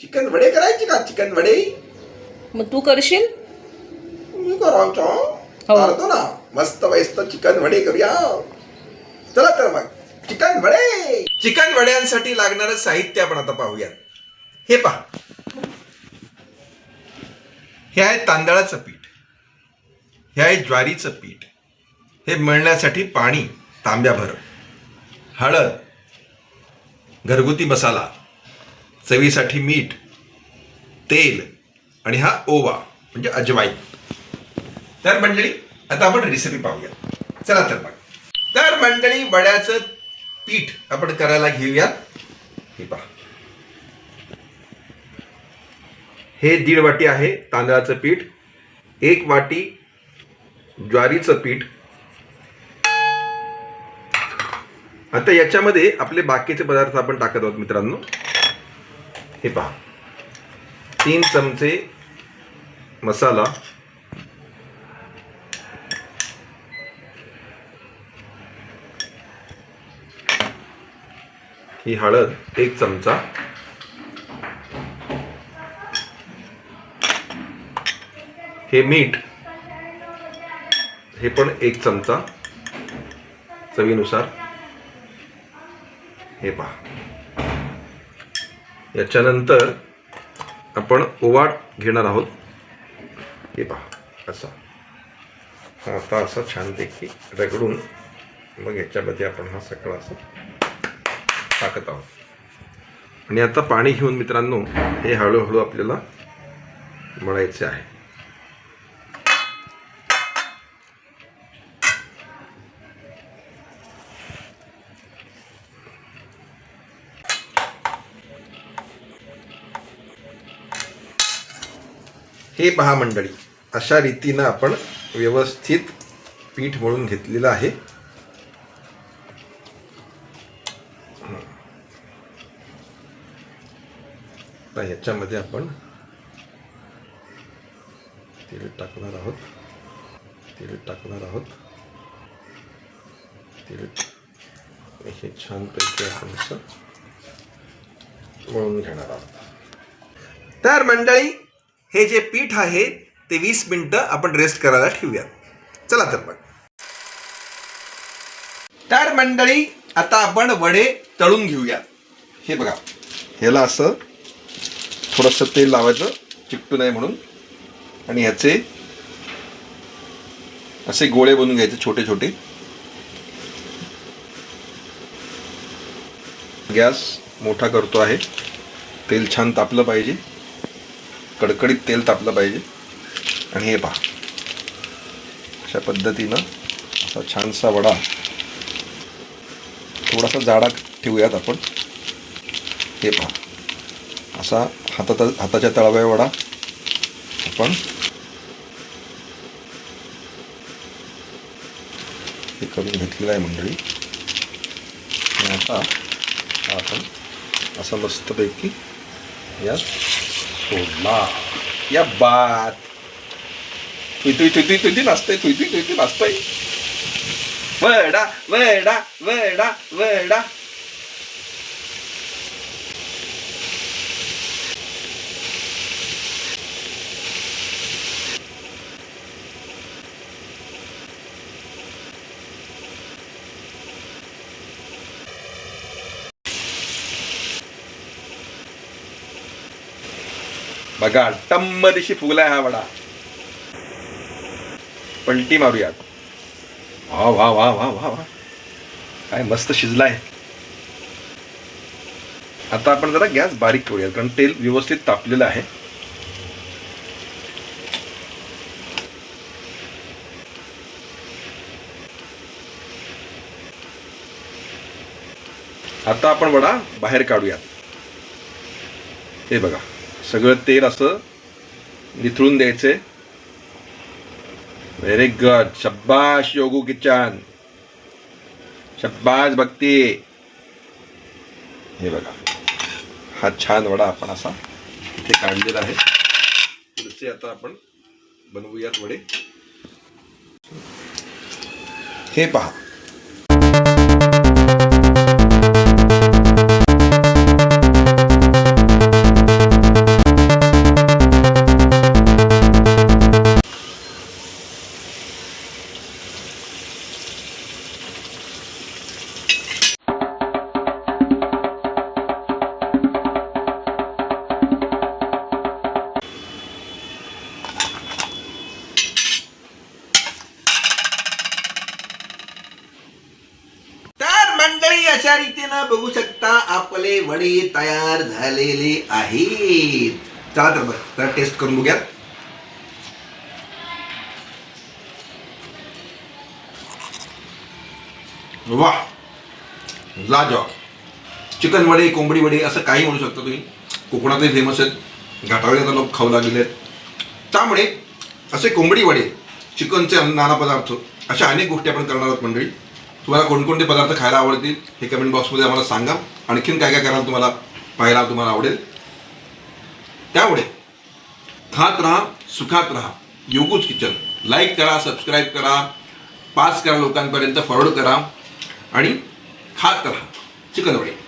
Chicken वडे करायचे का? चिकन वडे? मग तू करशील? मी करायचो. हो. करतो ना. मस्त मस्त चिकन वडे करूया. चला तर मग. चिकन वडे! चिकन वड्यांसाठी लागणारं साहित्य आपण आता पाहूयात. हे पहा. हे आहे तांदळाचं पीठ. हे आहे ज्वारीचं पीठ. हे मळण्यासाठी पाणी तांब्याभर. हळद घरगुती मसाला चवीसाठी मीठ तेल आणि हा ओवा म्हणजे अजवाईन. तर मंडळी आता आपण रेसिपी पाहूया. चला तर मग. तर मंडळी वड्याचं पीठ आपण करायला घेऊया. हे पहा. हे दीड वाटी आहे तांदळाचं पीठ एक वाटी ज्वारीचं पीठ. आता याच्यामध्ये आपले बाकीचे पदार्थ आपण टाकत आहोत मित्रांनो. हे पहा. तीन चमचे मसाला. ही हळद एक चमचा. हे मीठ हे पण एक चमचा. चवीनुसार. हे पहा. याच्यानंतर आपण ओवाट घेणार आहोत. हे पहा असा. हा आता असा छानपैकी रगडून मग याच्यामध्ये आपण हा सगळा असं टाकत आहोत. आणि आता पाणी घेऊन मित्रांनो हे हळूहळू आपल्याला मळायचे आहे. हे पहा मंडळी अशा रीतीनं आपण व्यवस्थित पीठ मळून घेतलेलं आहे. ह्याच्यामध्ये आपण तेल टाकणार आहोत. तेल टाकणार आहोत. तेल हे छानपैकी आपण असं मळून घेणार आहोत. तर मंडळी हे जे पीठ आहे ते वीस मिनटं आपण रेस्ट करायला ठेवूयात. चला तर मग. तर मंडळी आता आपण वडे तळून घेऊया हे बघा ह्याला असं थोडंसं तेल लावायचं चिकटू नये म्हणून. आणि ह्याचे असे गोळे बनवून घ्यायचे छोटे छोटे. गॅस मोठा करतो आहे. तेल छान तापलं पाहिजे. कडकडीत तेल तापलं पाहिजे. आणि हे पहा. अशा पद्धतीनं असा छानसा वडा थोडासा जाडा ठेवूयात आपण. हे पहा. असा हातात हाताच्या तळाव्या वडा आपण हे करून घेतलेलं आहे मंडळी. आणि आता आपण असं मस्तपैकी यात सोडला या बात तुई तुई तुई तुई तुई नाचतंय तुई तुई तुई तुई नाचतंय वडा वडा वडा वडा बघा टम्म दिशी फुगलाय हा वडा. पलटी मारूयात. वा वा वा वा वा वा. काय मस्त शिजलाय. आता आपण जरा गॅस बारीक करूयात कारण तेल व्यवस्थित तापलेलं आहे. आता आपण वडा बाहेर काढूयात. हे बघा. सगळं तेल असं निथळून द्यायचंय व्हेरी गुड शब्बाश योगू किचन. शब्बाश भक्ती. हे बघा. हा छान वडा आपण असा इथे काढलेला आहे. पुढचे आता आपण बनवूयात वडे. हे पहा. अशा रीतीनं बघू शकता आपले वडे तयार झालेले आहेत. चला तर बघ तर टेस्ट करून बघूया वा लाजवाब चिकन वडे कोंबडी वडे असं काही म्हणू शकता तुम्ही. कोकणातही फेमस आहेत. घाटावळे आता लोक खाऊ लागलेले आहेत. त्यामुळे असे कोंबडी वडे चिकनचे नाना पदार्थ अशा अनेक गोष्टी आपण करणार आहोत मंडळी. तुम्हाला कोणकोणते पदार्थ खायला आवडतील हे कमेंट बॉक्समध्ये आम्हाला सांगा. आणखीन काय काय करायला तुम्हाला पाहायला तुम्हाला आवडेल. त्यामुळे खात राहा सुखात राहा. योगूच किचन लाईक करा सबस्क्राईब करा. पास करा लोकांपर्यंत फॉरवर्ड करा. आणि खात राहा. चिकन वडे.